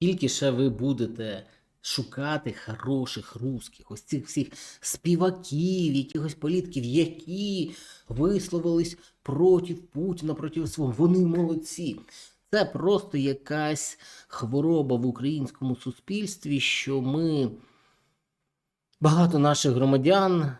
Тільки ще ви будете шукати хороших русських, ось цих всіх співаків, якихось політків, які висловились проти Путіна, проти свого. Вони молодці. Це просто якась хвороба в українському суспільстві, що ми багато наших громадян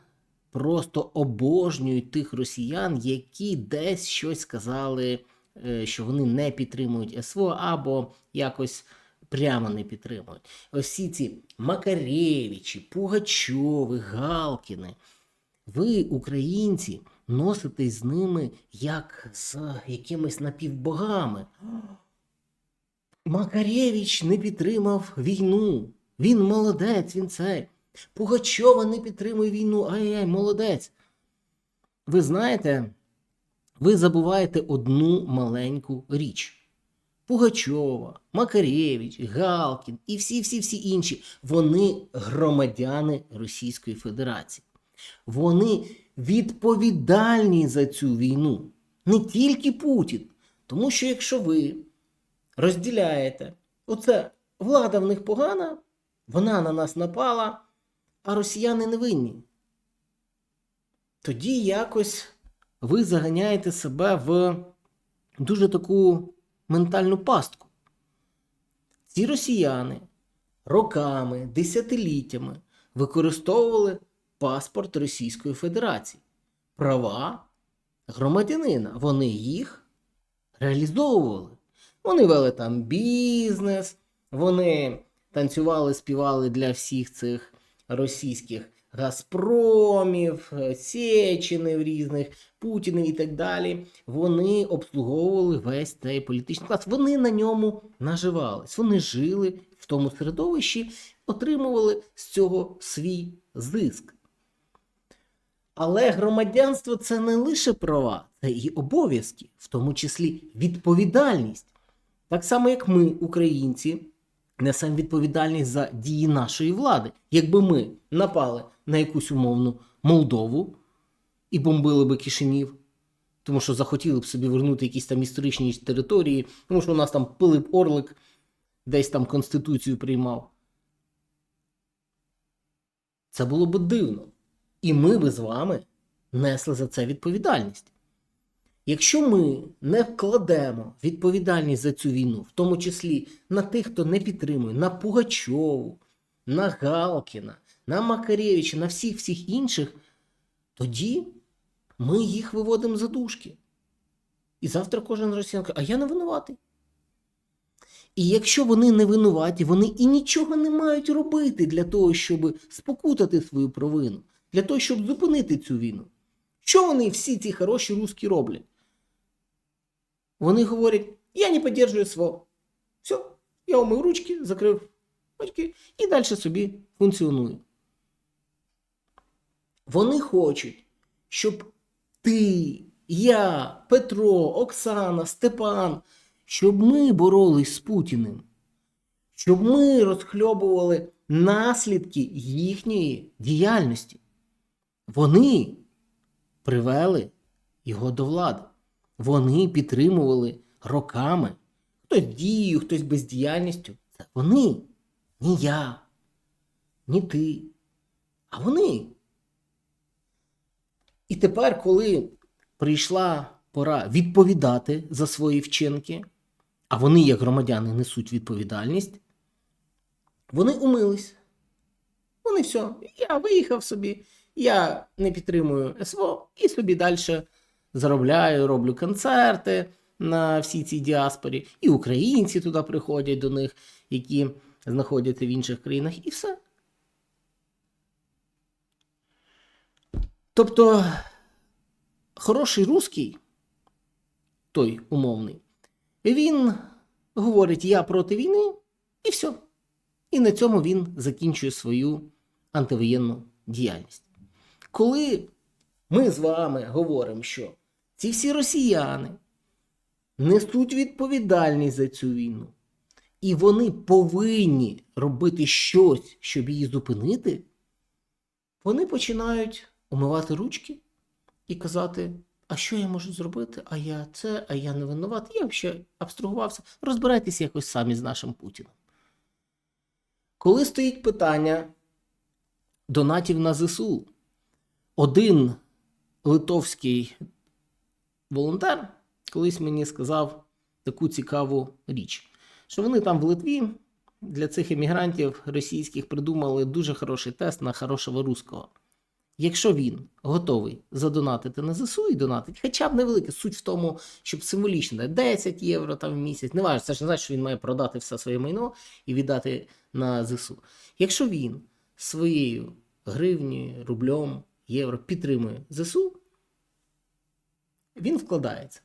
просто обожнюють тих росіян, які десь щось сказали, е, що вони не підтримують СВО або якось прямо не підтримують. Ось всі ці Макаревичі, Пугачови, Галкіни. Ви, українці, носитесь з ними як з якимись напівбогами. Макаревич не підтримав війну. Він молодець, він це. Пугачова не підтримує війну. Ай-яй, молодець. Ви знаєте, ви забуваєте одну маленьку річ. Пугачова, Макаревич, Галкін і всі-всі-всі інші. Вони громадяни Російської Федерації. Вони відповідальні за цю війну. Не тільки Путін. Тому що якщо ви розділяєте, оце влада в них погана, вона на нас напала, а росіяни не винні. Тоді якось ви заганяєте себе в дуже таку ментальну пастку. Ці росіяни роками, десятиліттями використовували паспорт Російської Федерації, права громадянина. Вони їх реалізовували. Вони вели там бізнес, вони танцювали, співали для всіх цих російських Газпромів, е, Сєчинів різних, Путінів і так далі. Вони обслуговували весь цей політичний клас. Вони на ньому наживались. Вони жили в тому середовищі, отримували з цього свій зиск. Але громадянство це не лише права, це і обов'язки, в тому числі відповідальність. Так само, як ми, українці, несемо відповідальність за дії нашої влади. Якби ми напали на якусь умовну Молдову і бомбили би Кишинів, тому що захотіли б собі вернути якісь там історичні території, тому що у нас там Пилип Орлик десь там Конституцію приймав. Це було б дивно. І ми би з вами несли за це відповідальність. Якщо ми не вкладемо відповідальність за цю війну, в тому числі на тих, хто не підтримує, на Пугачову, на Галкіна, на Макаревича, на всіх всіх інших, тоді ми їх виводимо за дужки. І завтра кожен росіян каже, а я не винуватий. І якщо вони не винуваті, вони і нічого не мають робити для того, щоб спокутати свою провину, для того, щоб зупинити цю війну. Що вони всі ці хороші русські роблять? Вони говорять, я не підтримую СВО. Все, я умив ручки, закрив очки і далі собі функціоную. Вони хочуть, щоб ти, я, Петро, Оксана, Степан, щоб ми боролись з Путіним, щоб ми розхльобували наслідки їхньої діяльності. Вони привели його до влади. Вони підтримували роками. Хтось дією, хтось бездіяльністю. Це вони. Ні я, ні ти. А вони. І тепер, коли прийшла пора відповідати за свої вчинки, а вони, як громадяни, несуть відповідальність, вони умились. Вони все, я виїхав собі, я не підтримую СВО і собі далі заробляю, роблю концерти на всій цій діаспорі, і українці туди приходять до них, які знаходяться в інших країнах, і все. Тобто, хороший русський, той умовний, він говорить: я проти війни, і все. І на цьому він закінчує свою антивоєнну діяльність. Коли ми з вами говоримо, що ці всі росіяни несуть відповідальність за цю війну, і вони повинні робити щось, щоб її зупинити, вони починають умивати ручки і казати, а що я можу зробити? А я це, а я не винуватий. Я взагалі абстрагувався. Розбирайтеся якось самі з нашим Путіним. коли стоїть питання донатів на ЗСУ, один литовський волонтер колись мені сказав таку цікаву річ, що вони там в Литві для цих емігрантів російських придумали дуже хороший тест на хорошого русского. Якщо він готовий задонатити на ЗСУ і донатить, хоча б невелике, суть в тому, щоб символічно 10 євро там в місяць, не важливо, це ж не значить, що він має продати все своє майно і віддати на ЗСУ. Якщо він своєю гривнею, рублем, євро підтримує ЗСУ, він вкладається.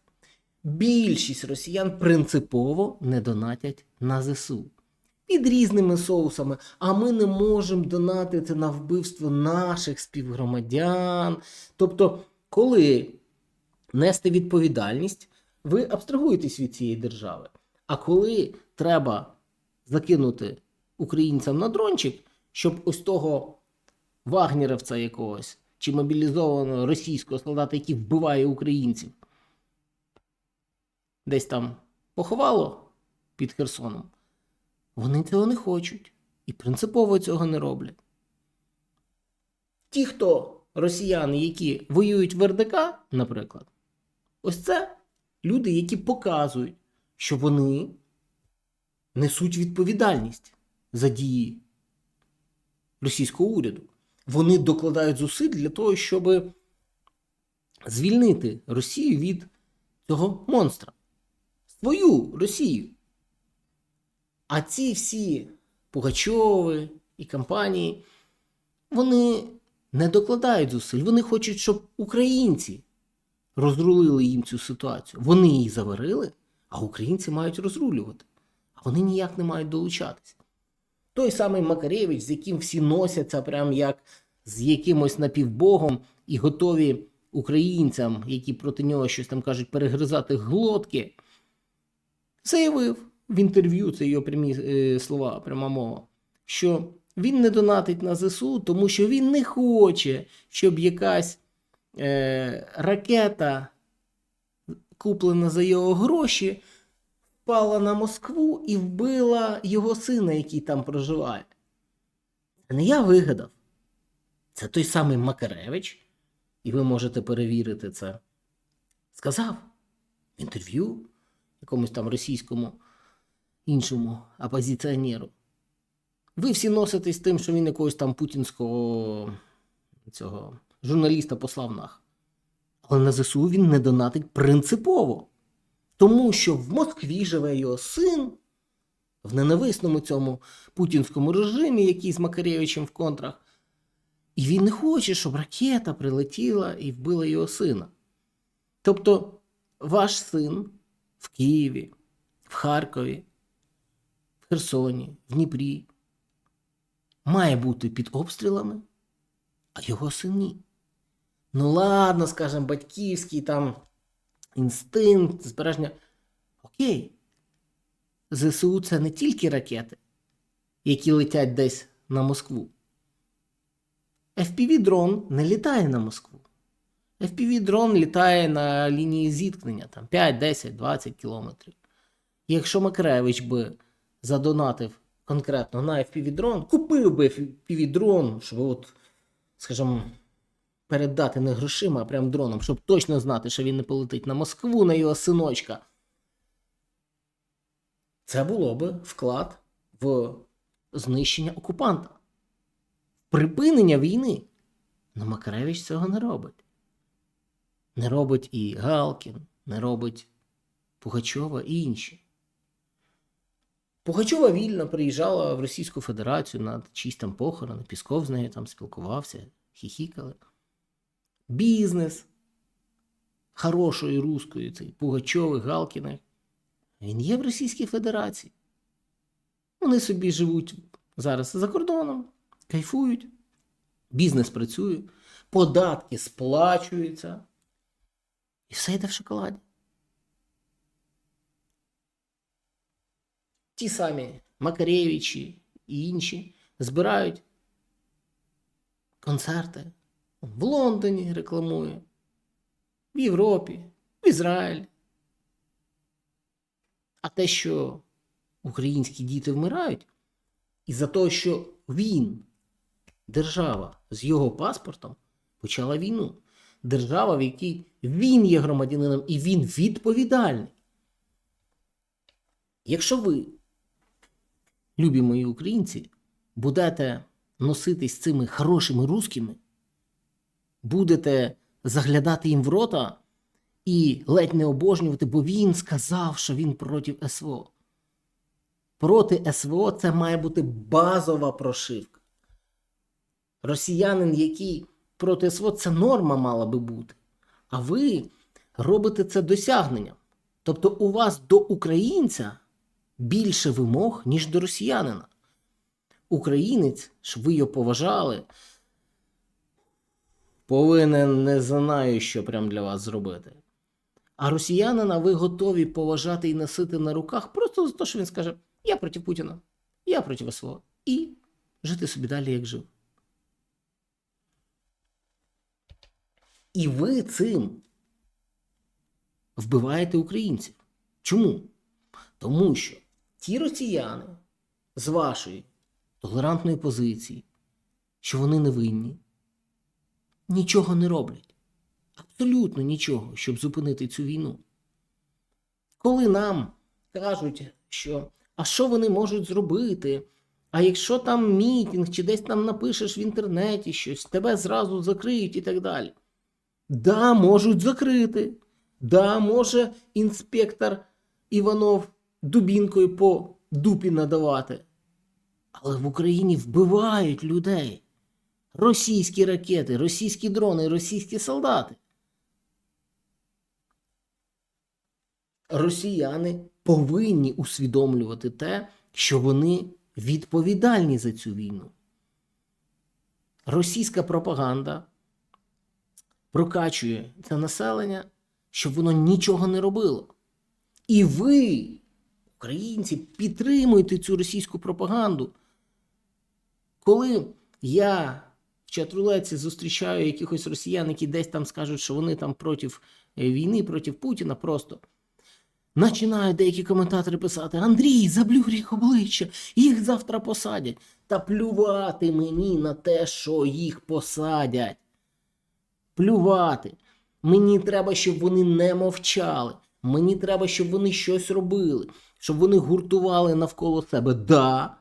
Більшість росіян принципово не донатять на ЗСУ. Під різними соусами, а ми не можемо донатити на вбивство наших співгромадян. Тобто, коли нести відповідальність, ви абстрагуєтесь від цієї держави. А коли треба закинути українцям на дрончик, щоб ось того вагнерівця якогось чи мобілізованого російського солдата, який вбиває українців, десь там поховало під Херсоном, вони цього не хочуть і принципово цього не роблять. Ті, хто росіяни, які воюють в РДК, наприклад, ось це люди, які показують, що вони несуть відповідальність за дії російського уряду. Вони докладають зусиль для того, щоб звільнити Росію від цього монстра. Свою Росію. А ці всі Пугачови і компанії, вони не докладають зусиль. Вони хочуть, щоб українці розрулили їм цю ситуацію. Вони її заварили, а українці мають розрулювати. А вони ніяк не мають долучатися. Той самий Макаревич, з яким всі носяться, прям як з якимось напівбогом, і готові українцям, які проти нього щось там кажуть, перегризати глотки, заявив в інтерв'ю, це його прямі е, слова, пряма мова, що він не донатить на ЗСУ, тому що він не хоче, щоб якась е, ракета, куплена за його гроші, впала на Москву і вбила його сина, який там проживає. Це не я вигадав. Це той самий Макаревич, і ви можете перевірити це. Сказав в інтерв'ю якомусь там російському іншому опозиціонеру. Ви всі носитесь тим, що він якогось там путінського цього журналіста послав нах. Але на ЗСУ він не донатить принципово. Тому що в Москві живе його син в ненависному цьому путінському режимі, який з Макаревичем в контрах. І він не хоче, щоб ракета прилетіла і вбила його сина. Тобто, ваш син в Києві, в Харкові, Херсоні, в Дніпрі має бути під обстрілами, а його син ні. Ну, ладно, скажімо, батьківський там інстинкт, збереження. Окей. ЗСУ це не тільки ракети, які летять десь на Москву. FPV-дрон не літає на Москву. FPV-дрон літає на лінії зіткнення там 5, 10, 20 кілометрів. Якщо Макаревич би задонатив конкретно на FPV-дрон, купив би FPV-дрон, щоб, от, скажімо, передати не грошима, а прям дроном, щоб точно знати, що він не полетить на Москву, на його синочка. Це було би вклад в знищення окупанта, припинення війни. Но Макаревич цього не робить. Не робить і Галкін, не робить Пугачова і інші. Пугачова вільно приїжджала в Російську Федерацію на чиїсь там похорони, Пісков з нею там спілкувався, хіхікали. Бізнес хорошої руської, цей Пугачови, Галкіни. Він є в Російській Федерації. Вони собі живуть зараз за кордоном, кайфують, бізнес працює, податки сплачуються. І все йде в шоколаді. Ті самі Макаревичі і інші збирають концерти. В Лондоні рекламує, в Європі, в Ізраїль. А те, що українські діти вмирають, І за те, що він, держава з його паспортом, почала війну. Держава, в якій він є громадянином і він відповідальний. Якщо ви, любі мої українці, будете носитись цими хорошими русскими, будете заглядати їм в рота і ледь не обожнювати, бо він сказав, що він проти СВО. Проти СВО це має бути базова прошивка. Росіянин, який проти СВО, це норма мала би бути. А ви робите це досягненням. Тобто у вас до українця більше вимог, ніж до росіянина. Українець, щоб ви його поважали, повинен не знаю, що прям для вас зробити. А росіянина ви готові поважати і носити на руках просто за те, що він скаже: Я проти Путіна, я проти СВО. І жити собі далі, як жив. І ви цим вбиваєте українців. Чому? Тому що ті росіяни з вашої толерантної позиції, що вони невинні, нічого не роблять. Абсолютно нічого, щоб зупинити цю війну. Коли нам кажуть, що а що вони можуть зробити? А якщо там мітинг, чи десь там напишеш в інтернеті щось, тебе зразу закриють і так далі. Да, можуть закрити. Да, може інспектор Іванов дубінкою по дупі надавати. Але в Україні вбивають людей. Російські ракети, російські дрони, російські солдати. Росіяни повинні усвідомлювати те, що вони відповідальні за цю війну. Російська пропаганда прокачує це населення, щоб воно нічого не робило. І ви, українці, підтримуєте цю російську пропаганду. Коли я в чатрулеці зустрічаю якихось росіян, які десь там скажуть, що вони там проти війни, проти Путіна, просто починають деякі коментатори писати: Андрій, заблюр їх обличчя, їх завтра посадять. Та плювати мені на те, що їх посадять. Плювати. Мені треба, щоб вони не мовчали. Мені треба, щоб вони щось робили, щоб вони гуртували навколо себе. Да,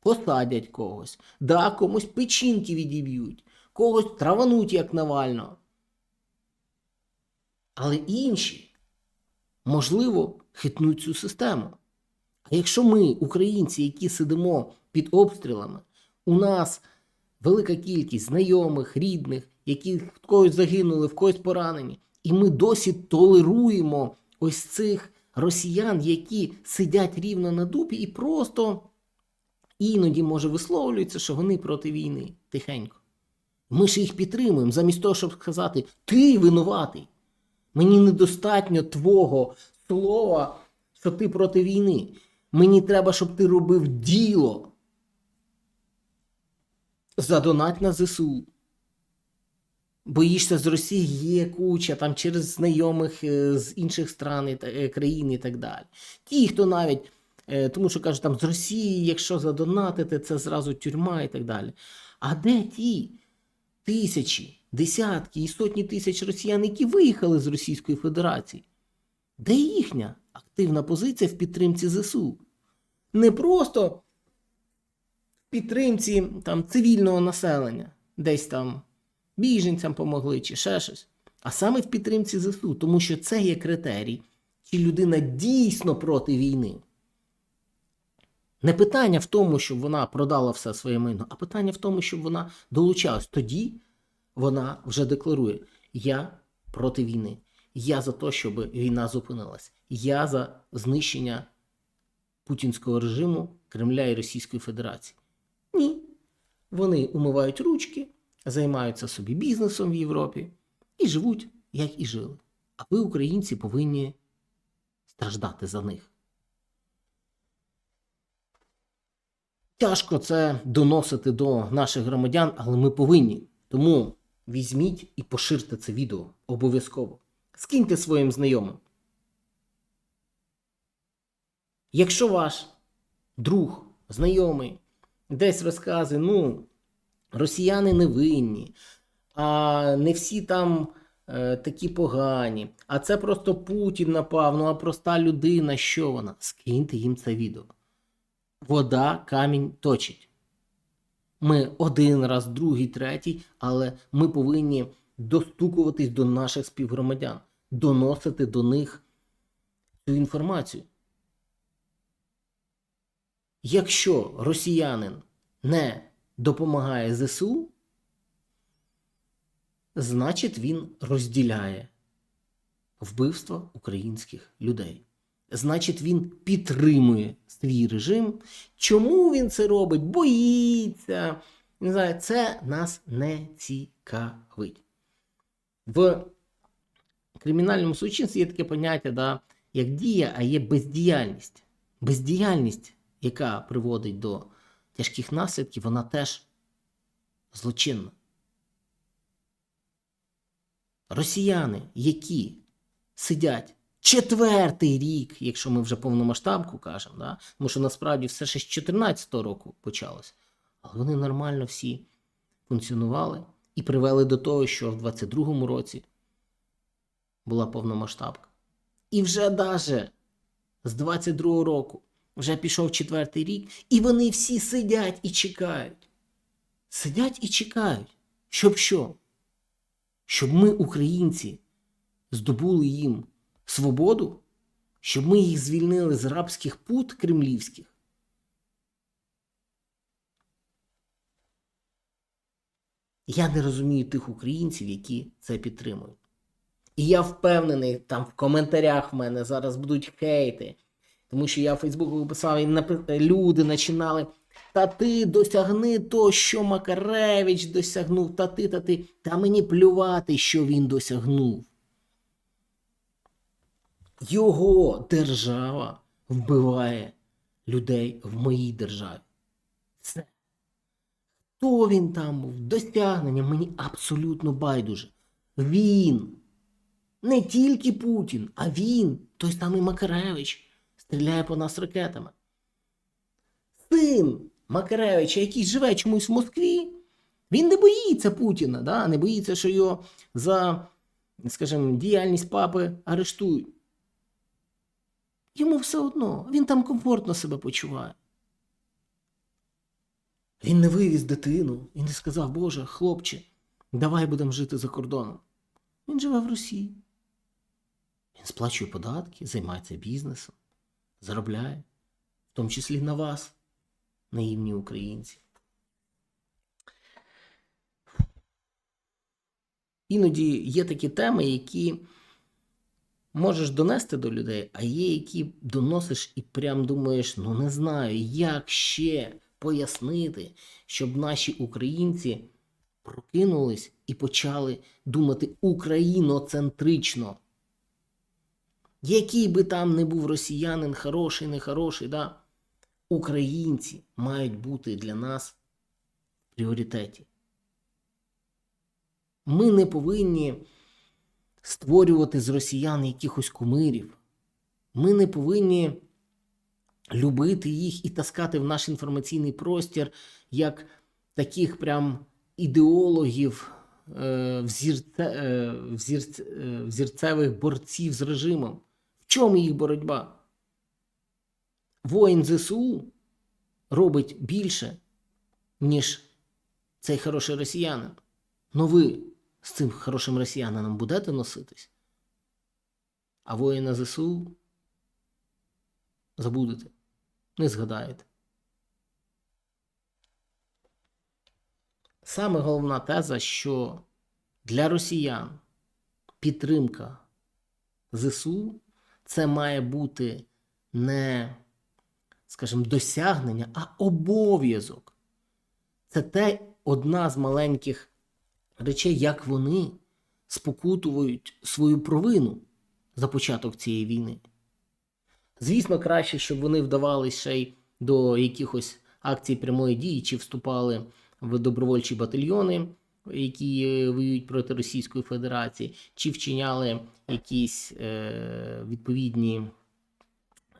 посадять когось, да, комусь печінки відіб'ють, когось травануть, як Навально. Але інші, можливо, хитнуть цю систему. А якщо ми, українці, які сидимо під обстрілами, у нас велика кількість знайомих, рідних, які в когось загинули, в когось поранені, і ми досі толеруємо ось цих росіян, які сидять рівно на дупі і просто іноді, може, висловлюються, що вони проти війни тихенько. Ми ж їх підтримуємо, замість того, щоб сказати, ти винуватий. Мені недостатньо твого слова, що ти проти війни. Мені треба, щоб ти робив діло. Задонать на ЗСУ. Боїшся з Росії є куча, там через знайомих е, з інших стран, е, країн і так далі. Ті, хто навіть, е, тому що кажуть, там з Росії, якщо задонатити, це зразу тюрма і так далі. А де ті тисячі, десятки і сотні тисяч росіян, які виїхали з Російської Федерації? Де їхня активна позиція в підтримці ЗСУ? Не просто в підтримці там, цивільного населення, десь там біженцям помогли чи ще щось, а саме в підтримці ЗСУ, тому що це є критерій, чи людина дійсно проти війни. Не питання в тому, щоб вона продала все своє майно, а питання в тому, щоб вона долучалась. Тоді вона вже декларує: Я проти війни. Я за те, щоб війна зупинилась. Я за знищення путінського режиму Кремля і Російської Федерації. Ні. Вони умивають ручки, займаються собі бізнесом в Європі і живуть, як і жили. А ви, українці, повинні страждати за них. Тяжко це доносити до наших громадян, але ми повинні. Тому візьміть і поширте це відео обов'язково. Скиньте своїм знайомим. Якщо ваш друг, знайомий десь розкази, ну, росіяни не винні, а не всі там е, такі погані, а це просто Путін напав, ну а проста людина, що вона? Скиньте їм це відео. Вода камінь точить. Ми один раз, другий, третій, але ми повинні достукуватись до наших співгромадян, доносити до них цю інформацію. Якщо росіянин не допомагає ЗСУ, значить він розділяє вбивство українських людей. Значить, він підтримує свій режим. Чому він це робить? Боїться. Не знаю, це нас не цікавить. В кримінальному судочинстві є таке поняття, да, як дія, а є бездіяльність. Бездіяльність, яка приводить до тяжких наслідків, вона теж злочинна. Росіяни, які сидять четвертий рік, якщо ми вже повномасштабку кажемо, да? тому що насправді все ще з 2014 року почалось, але вони нормально всі функціонували і привели до того, що в 22-му році була повномасштабка. І вже даже з 22-го року вже пішов четвертий рік, і вони всі сидять і чекають. Сидять і чекають. Щоб що? Щоб ми, українці, здобули їм свободу, щоб ми їх звільнили з рабських пут кремлівських. Я не розумію тих українців, які це підтримують. І я впевнений, там в коментарях в мене зараз будуть хейти, тому що я в Фейсбуку писав, і люди починали. Та ти досягни то, що Макаревич досягнув, та ти, та ти. Та мені плювати, що він досягнув. Його держава вбиває людей в моїй державі. Все. Хто він там був? Досягнення мені абсолютно байдуже. Він. Не тільки Путін, а він, той самий Макаревич, стріляє по нас ракетами. Син Макаревича, який живе чомусь в Москві, він не боїться Путіна, да? не боїться, що його за, скажімо, діяльність папи арештують. Йому все одно, він там комфортно себе почуває. Він не вивіз дитину і не сказав, Боже, хлопче, давай будемо жити за кордоном. Він живе в Росії. Він сплачує податки, займається бізнесом, заробляє, в тому числі на вас, наївні українці. Іноді є такі теми, які можеш донести до людей, а є, які доносиш і прям думаєш, ну не знаю, як ще пояснити, щоб наші українці прокинулись і почали думати україноцентрично. Який би там не був росіянин, хороший, нехороший, да? українці мають бути для нас в пріоритеті. Ми не повинні створювати з росіян якихось кумирів. Ми не повинні любити їх і таскати в наш інформаційний простір як таких прям ідеологів, е, взірце, е, взірце, взірцевих борців з режимом. Чому їх боротьба? Воїн ЗСУ робить більше, ніж цей хороший росіянин. Ну ви з цим хорошим росіянином будете носитись? А воїна ЗСУ забудете, не згадаєте. Саме головна теза, що для росіян підтримка ЗСУ це має бути не, скажімо, досягнення, а обов'язок. Це те одна з маленьких речей, як вони спокутують свою провину за початок цієї війни. Звісно, краще, щоб вони вдавалися ще й до якихось акцій прямої дії чи вступали в добровольчі батальйони, які е, воюють проти Російської Федерації, чи вчиняли якісь е, відповідні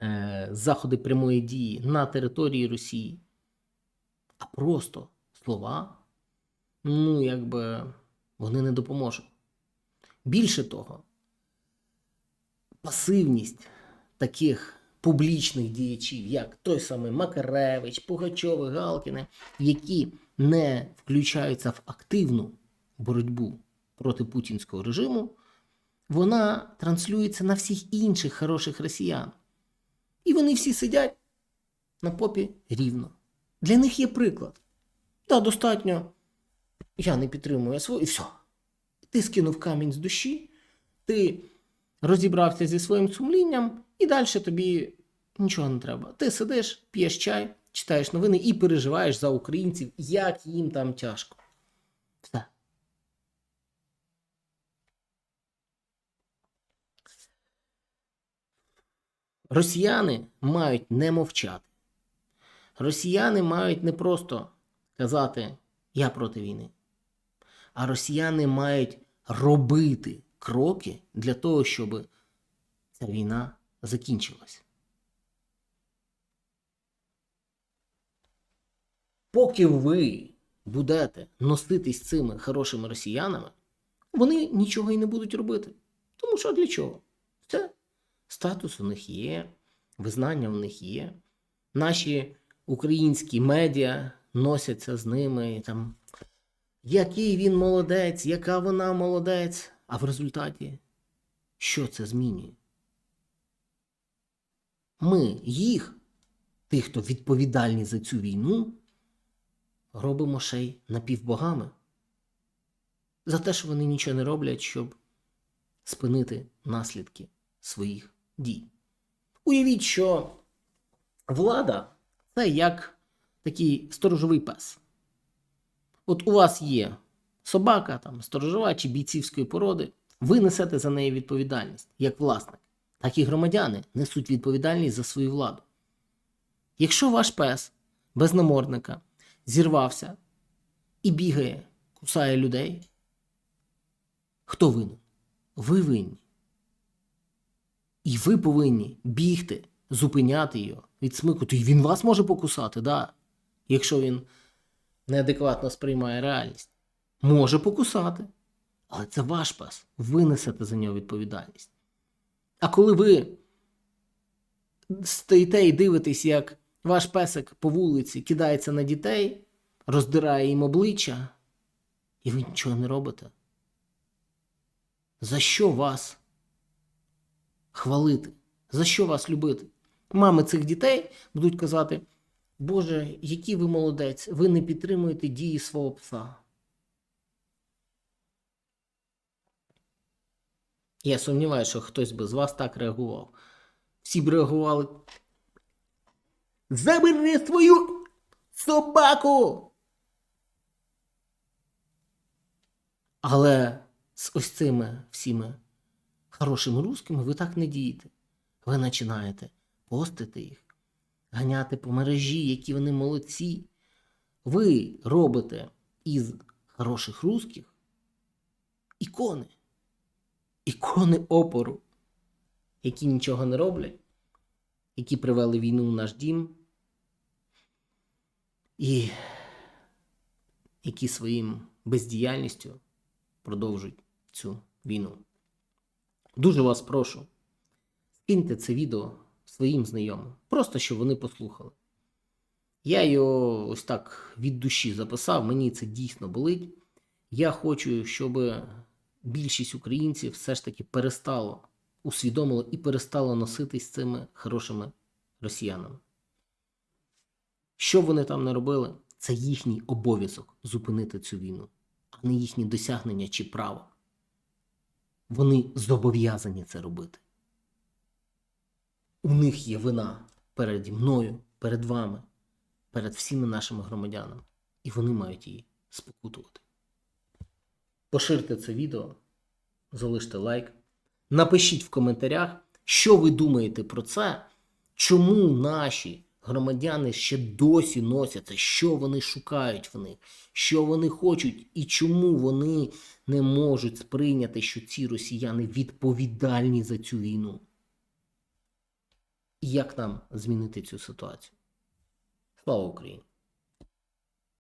е, заходи прямої дії на території Росії. а просто слова, ну, якби вони не допоможуть. Більше того, пасивність таких публічних діячів, як той самий Макаревич, Пугачов, і Галкіни, які не включаються в активну боротьбу проти путінського режиму, вона транслюється на всіх інших хороших росіян. І вони всі сидять на попі рівно. Для них є приклад. Та достатньо. Я не підтримую СВО, і все. Ти скинув камінь з душі, ти розібрався зі своїм сумлінням, і далі тобі нічого не треба. Ти сидиш, п'єш чай, читаєш новини і переживаєш за українців, як їм там тяжко. Все. Росіяни мають не мовчати. Росіяни мають не просто казати Я проти війни, а росіяни мають робити кроки для того, щоб ця війна закінчилась. Поки ви будете носитись цими хорошими росіянами, вони нічого і не будуть робити. Тому що для чого? Все. Статус у них є, визнання в них є. Наші українські медіа носяться з ними. Там, який він молодець, яка вона молодець. А в результаті що це змінює? Ми їх, тих, хто відповідальні за цю війну, робимо ще й напівбогами. За те, що вони нічого не роблять, щоб спинити наслідки своїх дій. Уявіть, що влада це як такий сторожовий пес. От у вас є собака, там, сторожова чи бійцівської породи, ви несете за неї відповідальність як власник, так і громадяни несуть відповідальність за свою владу. Якщо ваш пес без намордника зірвався і бігає, кусає людей, хто винен? Ви винні. І ви повинні бігти, зупиняти його, відсмикувати. І він вас може покусати, да? якщо він неадекватно сприймає реальність. Може покусати. Але це ваш пес. Ви несете за нього відповідальність. А коли ви стоїте і дивитесь, як ваш песик по вулиці кидається на дітей, роздирає їм обличчя, і ви нічого не робите. За що вас хвалити? За що вас любити? Мами цих дітей будуть казати: Боже, який ви молодець, ви не підтримуєте дії свого пса. Я сумніваюся, що хтось би з вас так реагував. Всі б реагували. Забери свою собаку! Але з ось цими всіми хорошими русскими ви так не дієте. Ви починаєте постити їх, ганяти по мережі, які вони молодці. Ви робите із хороших русських ікони. Ікони опору, які нічого не роблять, які привели війну в наш дім, і які своїм бездіяльністю продовжують цю війну. Дуже вас прошу, скиньте це відео своїм знайомим, просто щоб вони послухали. Я його ось так від душі записав, мені це дійсно болить. Я хочу, щоб більшість українців все ж таки перестало усвідомило і перестало носитись цими хорошими росіянами. Що вони там не робили, це їхній обов'язок зупинити цю війну, а не їхні досягнення чи право. Вони зобов'язані це робити. У них є вина переді мною, перед вами, перед всіми нашими громадянами, і вони мають її спокутувати. Поширте це відео, залиште лайк. Напишіть в коментарях, що ви думаєте про це, чому наші громадяни ще досі носяться, що вони шукають в них, що вони хочуть, і чому вони не можуть сприйняти, що ці росіяни відповідальні за цю війну. І як нам змінити цю ситуацію? Слава Україні!